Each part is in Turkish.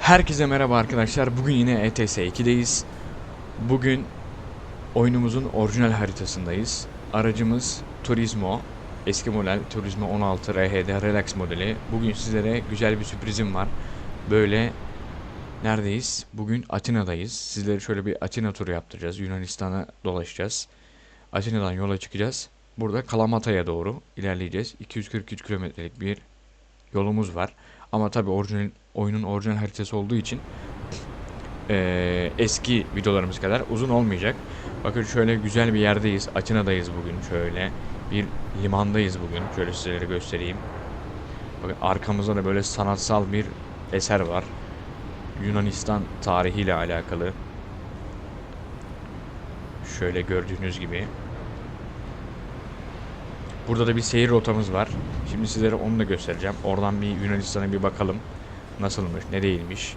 Herkese merhaba arkadaşlar. Bugün yine ETS 2'deyiz. Bugün oyunumuzun orijinal haritasındayız. Aracımız Turismo. Eski model Turismo 16 RHD Relax modeli. Bugün sizlere güzel bir sürprizim var. Böyle neredeyiz? Bugün Atina'dayız. Sizlere şöyle bir Atina turu yaptıracağız. Yunanistan'a dolaşacağız. Atina'dan yola çıkacağız. Burada Kalamata'ya doğru ilerleyeceğiz. 243 kilometrelik bir yolumuz var. Ama tabi orijinal oyunun orijinal haritası olduğu için eee, eski videolarımız kadar uzun olmayacak. Bakın şöyle güzel bir yerdeyiz. Atina'dayız bugün şöyle. Bir limandayız bugün. Şöyle sizlere göstereyim. Bakın arkamızda da böyle sanatsal bir eser var. Yunanistan tarihiyle alakalı. Şöyle gördüğünüz gibi. Burada da bir seyir rotamız var. Şimdi sizlere onu da göstereceğim. Oradan bir Yunanistan'a bir bakalım. Nasılmış, ne değilmiş.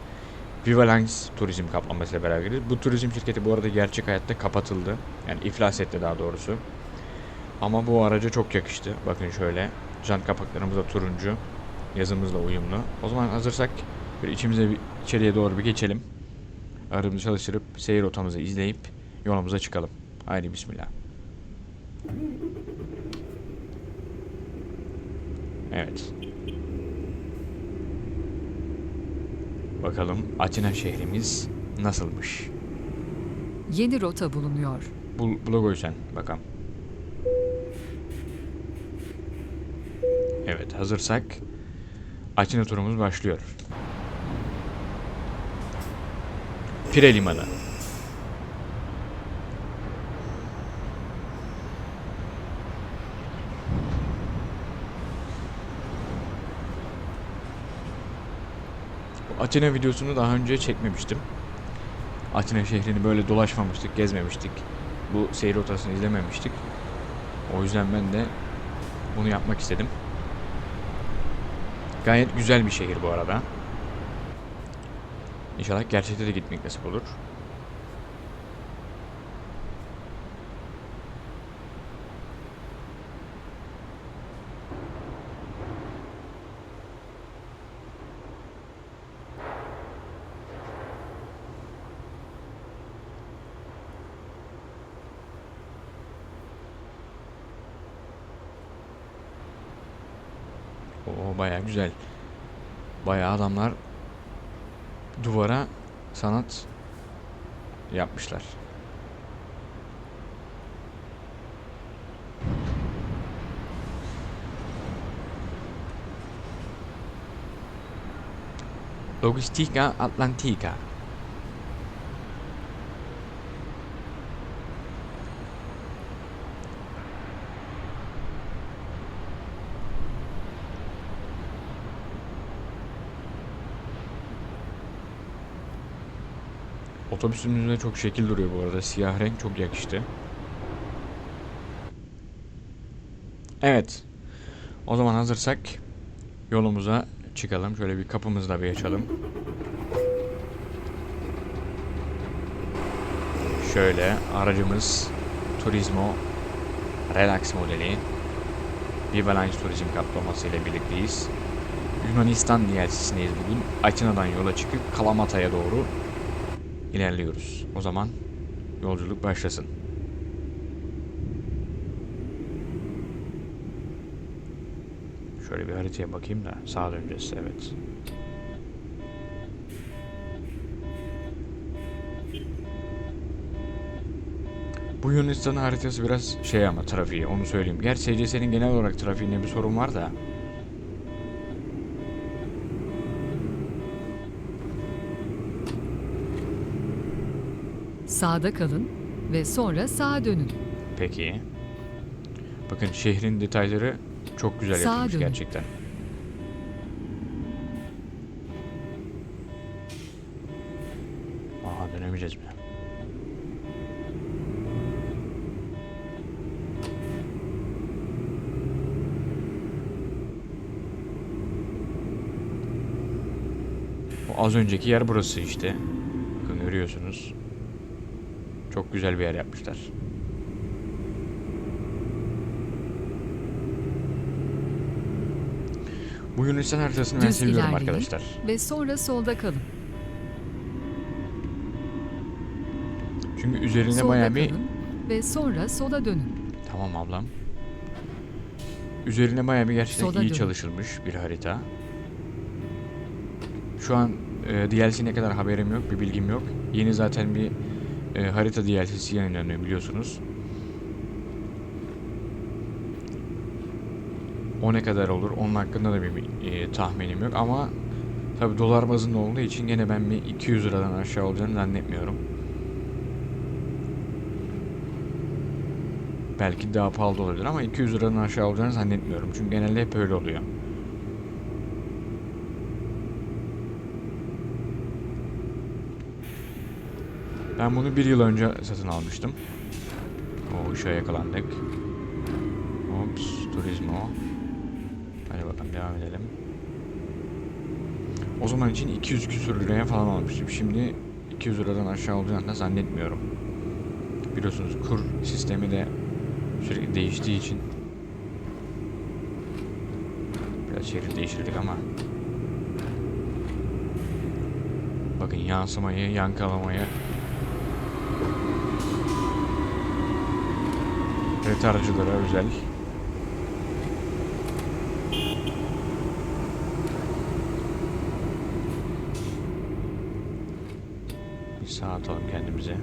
Vivalence turizm kaplamasıyla beraberiz. Bu turizm şirketi bu arada gerçek hayatta kapatıldı. Yani iflas etti daha doğrusu. Ama bu araca çok yakıştı. Bakın şöyle. Jant kapaklarımız da turuncu. Yazımızla uyumlu. O zaman hazırsak bir içimize bir, içeriye doğru bir geçelim. Arabamızı çalıştırıp seyir rotamızı izleyip yolumuza çıkalım. Haydi bismillah. Evet. Bakalım Atina şehrimiz nasılmış? Yeni rota bulunuyor. Bul, bula sen bakalım. Evet hazırsak Atina turumuz başlıyor. Pire Limanı. Atina videosunu daha önce çekmemiştim. Atina şehrini böyle dolaşmamıştık, gezmemiştik. Bu seyir rotasını izlememiştik. O yüzden ben de bunu yapmak istedim. Gayet güzel bir şehir bu arada. İnşallah gerçekte de gitmek nasip olur. Güzel. Baya adamlar duvara sanat yapmışlar. Logistica Atlantica. Otobüsümüz de çok şekil duruyor bu arada. Siyah renk çok yakıştı. Evet. O zaman hazırsak yolumuza çıkalım. Şöyle bir kapımızı da bir açalım. Şöyle aracımız Turismo Relax modeli. Vivalence Turizm kaplaması ile birlikteyiz. Yunanistan DLC'sindeyiz bugün. Atina'dan yola çıkıp Kalamata'ya doğru ilerliyoruz. O zaman yolculuk başlasın. Şöyle bir haritaya bakayım da sağa döneceğiz evet. Bu Yunanistan haritası biraz şey ama trafiği onu söyleyeyim. Gerçi CC'nin genel olarak trafiğinde bir sorun var da. Sağda kalın ve sonra sağa dönün. Peki. Bakın şehrin detayları çok güzel Sağa yapılmış dönün. gerçekten. Aa dönemeyeceğiz mi? O az önceki yer burası işte. Bakın görüyorsunuz. Çok güzel bir yer yapmışlar. Bu Yunanistan haritasını ben Düz arkadaşlar. ve sonra solda kalın. Çünkü üzerinde Solda bayağı bir... ve sonra sola dönün. Tamam ablam. Üzerine bayağı bir gerçekten Soda iyi dönün. çalışılmış bir harita. Şu an e, DLC ne kadar haberim yok, bir bilgim yok. Yeni zaten bir e, harita DLC'si yayınlanıyor biliyorsunuz. O ne kadar olur onun hakkında da bir e, tahminim yok ama tabi dolar bazında olduğu için gene ben bir 200 liradan aşağı olacağını zannetmiyorum. Belki daha pahalı olabilir ama 200 liradan aşağı olacağını zannetmiyorum. Çünkü genelde hep öyle oluyor. Ben bunu bir yıl önce satın almıştım. O ışığa yakalandık. Ops, turizmo. Hadi bakalım devam edelim. O zaman için 200 küsür liraya falan almıştım. Şimdi 200 liradan aşağı olacağını da zannetmiyorum. Biliyorsunuz kur sistemi de sürekli değiştiği için biraz şehri değiştirdik ama bakın yansımayı, yankalamayı retarcılara özel bir sağa atalım kendimize.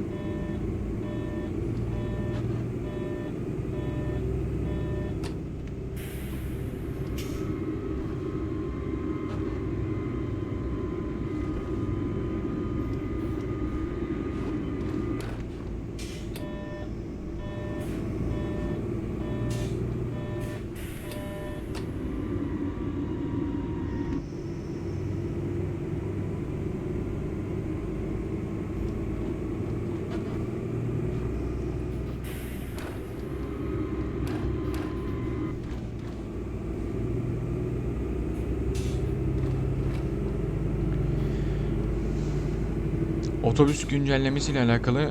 Otobüs güncellemesiyle alakalı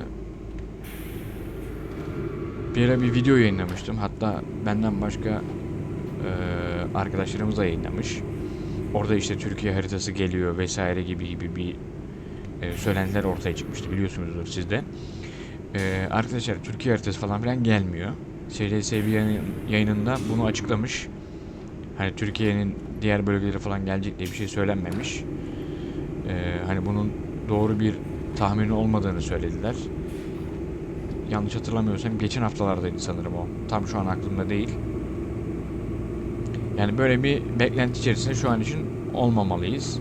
bir ara bir video yayınlamıştım. Hatta benden başka eee arkadaşlarımız da yayınlamış. Orada işte Türkiye haritası geliyor vesaire gibi gibi bir e, söylentiler ortaya çıkmıştı biliyorsunuzdur siz de. E, arkadaşlar Türkiye haritası falan filan gelmiyor. SLS yayınında bunu açıklamış. Hani Türkiye'nin diğer bölgeleri falan gelecek diye bir şey söylenmemiş. E, hani bunun doğru bir tahmini olmadığını söylediler. Yanlış hatırlamıyorsam geçen haftalardaydı sanırım o. Tam şu an aklımda değil. Yani böyle bir beklenti içerisinde şu an için olmamalıyız.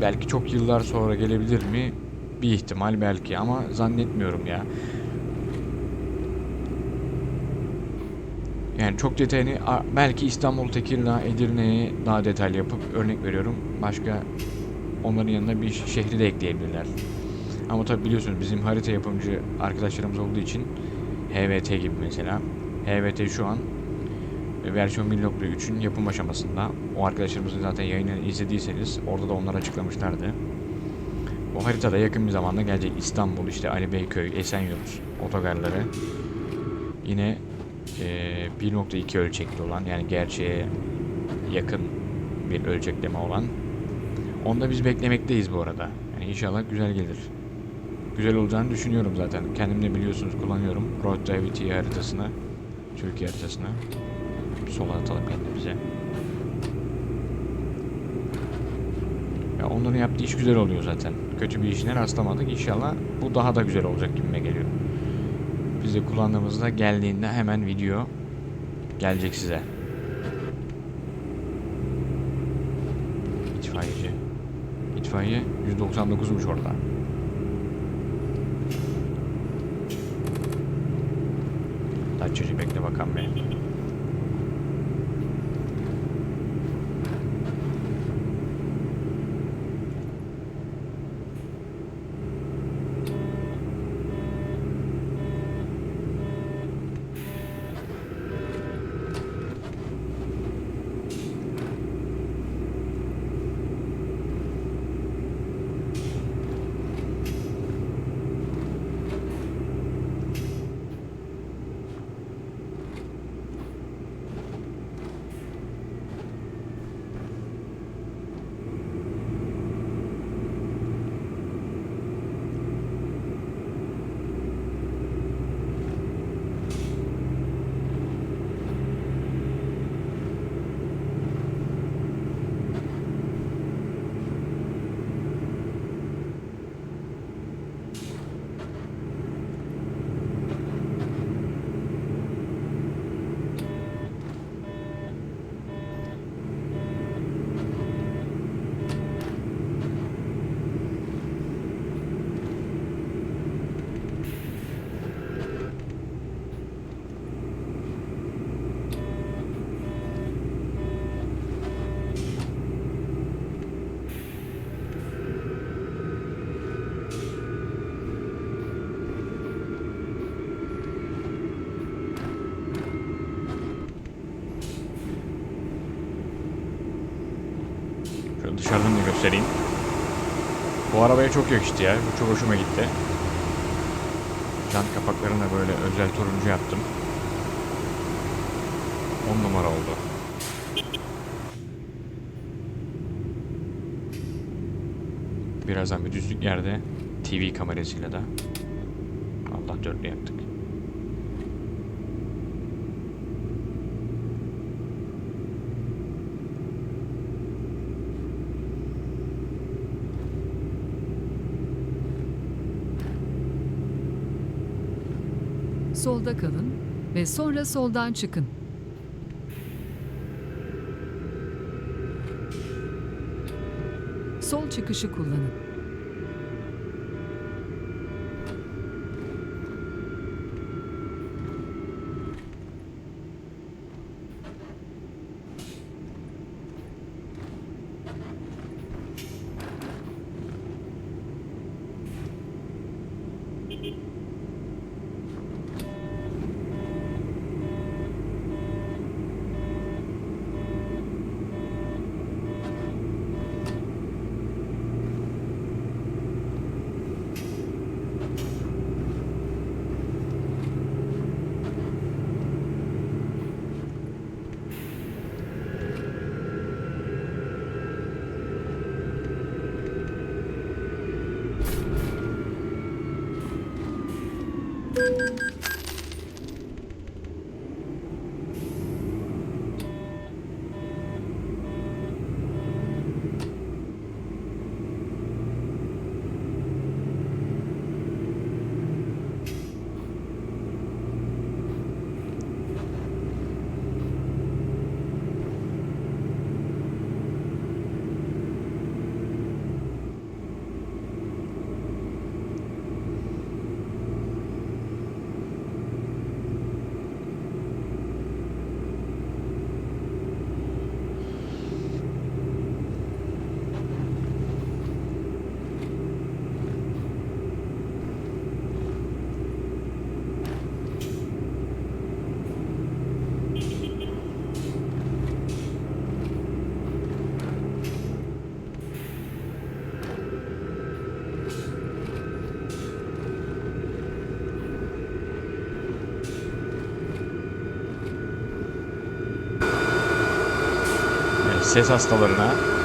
Belki çok yıllar sonra gelebilir mi? Bir ihtimal belki ama zannetmiyorum ya. Yani çok detayını belki İstanbul, Tekirdağ, Edirne'yi daha detaylı yapıp örnek veriyorum. Başka onların yanına bir şehri de ekleyebilirler. Ama tabi biliyorsunuz bizim harita yapımcı arkadaşlarımız olduğu için HVT gibi mesela. HVT şu an e, versiyon 1.3'ün yapım aşamasında. O arkadaşlarımızın zaten yayını izlediyseniz orada da onlar açıklamışlardı. O haritada yakın bir zamanda gelecek İstanbul, işte Ali Beyköy, Esenyurt otogarları. Yine e, 1.2 ölçekli olan yani gerçeğe yakın bir ölçekleme olan. Onda biz beklemekteyiz bu arada. Yani inşallah güzel gelir. Güzel olacağını düşünüyorum zaten. Kendim de biliyorsunuz kullanıyorum. Road T haritasını. Türkiye haritasını. Sola atalım kendimize. Ya onların yaptığı iş güzel oluyor zaten. Kötü bir işine rastlamadık. İnşallah bu daha da güzel olacak gibime geliyor. Biz de kullandığımızda geldiğinde hemen video gelecek size. İtfaiyeci. İtfaiye 199'muş orada. çocuk. Dışarıdan da göstereyim. Bu arabaya çok yakıştı ya. Bu çok hoşuma gitti. Jant kapaklarına böyle özel turuncu yaptım. 10 numara oldu. Birazdan bir düzlük yerde TV kamerasıyla da Allah dörtlü yaptık. Solda kalın ve sonra soldan çıkın. Sol çıkışı kullanın. Ses hastalarına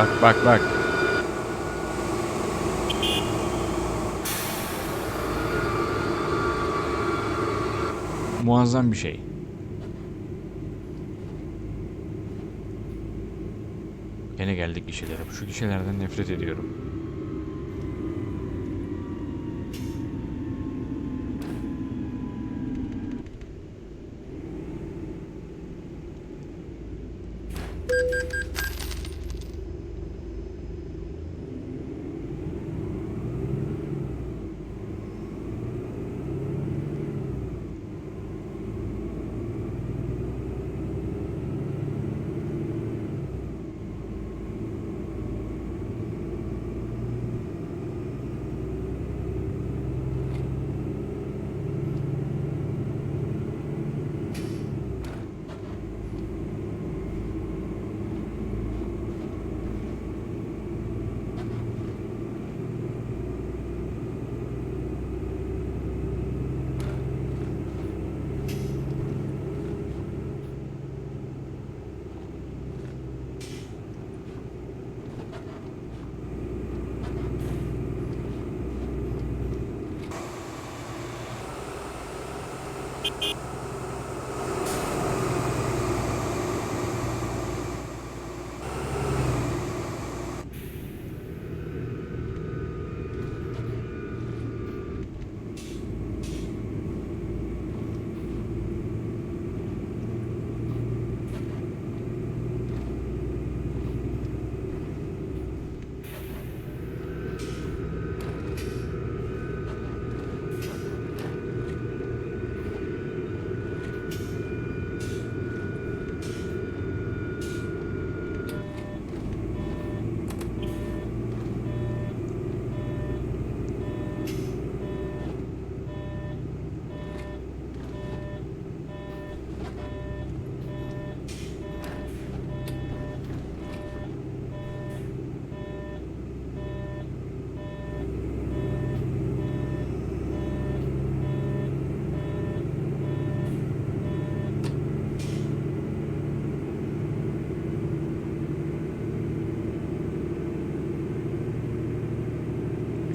Bak bak bak. Muazzam bir şey. Gene geldik gişelere. Şu gişelerden nefret ediyorum.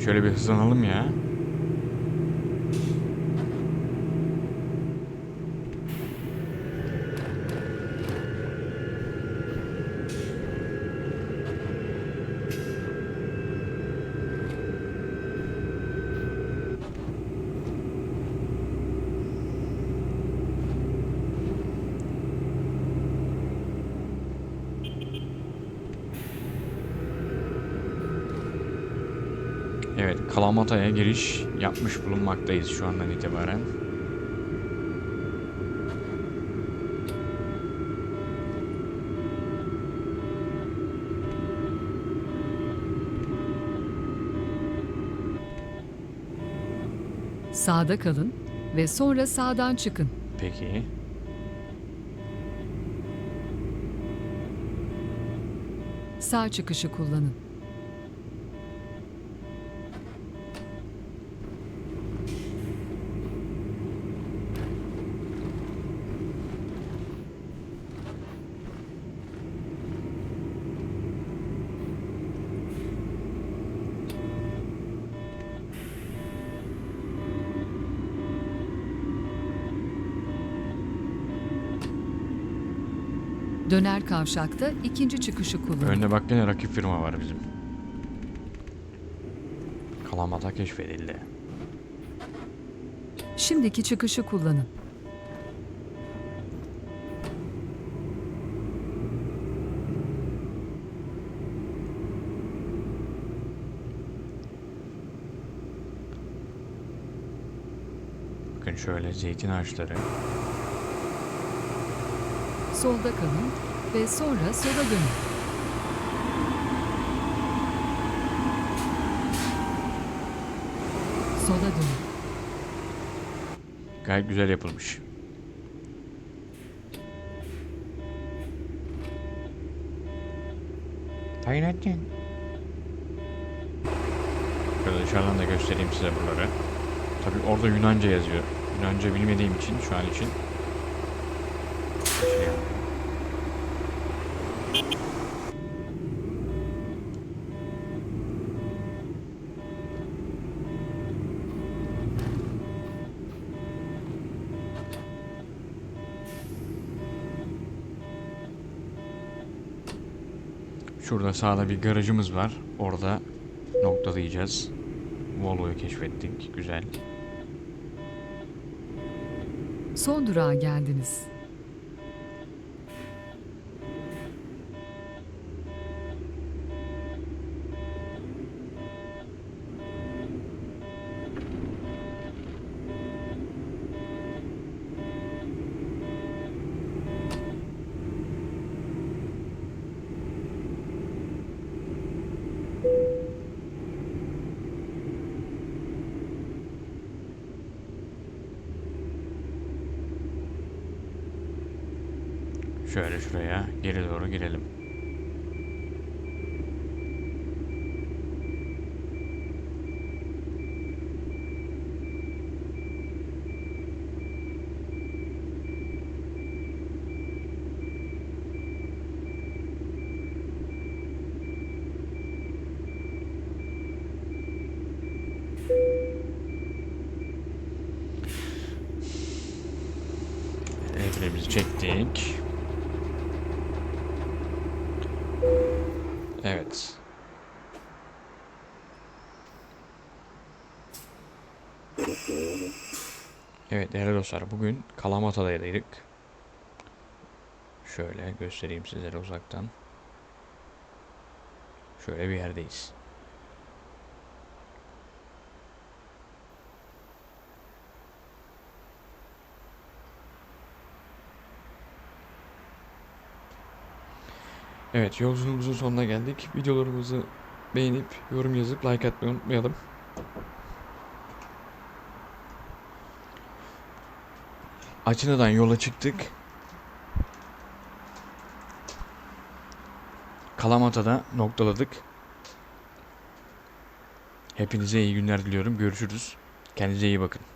Şöyle bir hızlanalım ya. Evet, Kalamata'ya giriş yapmış bulunmaktayız şu andan itibaren. Sağda kalın ve sonra sağdan çıkın. Peki. Sağ çıkışı kullanın. Döner kavşakta ikinci çıkışı kullanın. Önde bak gene rakip firma var bizim. Kalamata keşfedildi. Şimdiki çıkışı kullanın. Bakın şöyle zeytin ağaçları. Solda kalın ve sonra sola dönün. Sola dönün. Gayet güzel yapılmış. Tayin ettin. Şöyle dışarıdan da göstereyim size buraları. Tabi orada Yunanca yazıyor. Yunanca bilmediğim için şu an için. Şey yapıyorum. Şurada sağda bir garajımız var. Orada noktalayacağız. Volvo'yu keşfettik. Güzel. Son durağa geldiniz. Evet değerli dostlar bugün Kalamata'daydık. Şöyle göstereyim sizlere uzaktan. Şöyle bir yerdeyiz. Evet yolculuğumuzun sonuna geldik. Videolarımızı beğenip yorum yazıp like atmayı unutmayalım. Açınadan yola çıktık. Kalamata'da noktaladık. Hepinize iyi günler diliyorum. Görüşürüz. Kendinize iyi bakın.